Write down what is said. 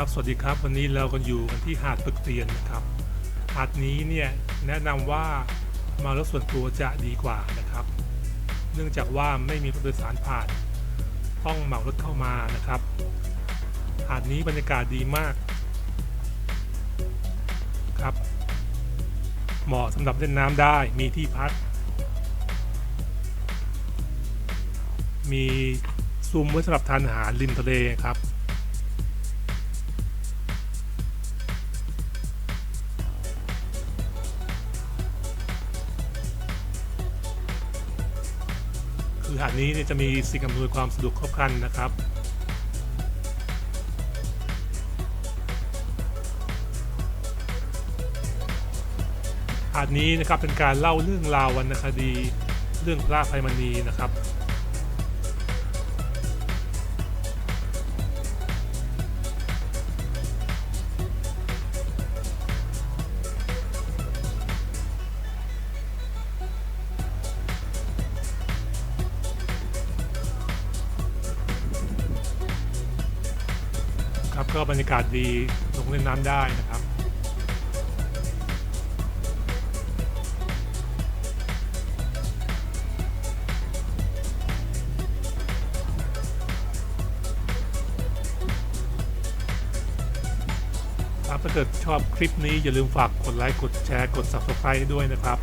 สวัสดีครับ วันนี้เรากันอยู่กันที่หาดปึกเตียนนะครับ หาดนี้เนี่ยแนะนำว่ามารถส่วนตัวจะดีกว่านะครับ เนื่องจากว่าไม่มีรถโดยสารผ่าน ต้องเหมารถเข้ามานะครับ หาดนี้บรรยากาศดีมากครับ เหมาะสำหรับเล่นน้ำได้ มีที่พัก มีซุ้มไว้สำหรับทานอาหารริมทะเลครับ คือหาดนี้เนี่ยจะมีสิ่งอำนวยความสะดวกครบครันนะครับ หาดนี้นะครับเป็นการเล่าเรื่องราววรรณคดีเรื่องพระภัยมณีนะครับ ครับ ก็บรรยากาศดีลงเล่นน้ำได้นะครับครับถ้าเกิดชอบคลิปนี้อย่าลืมฝากกดไลค์ กดแชร์ กด Subscribe ด้วยนะครับ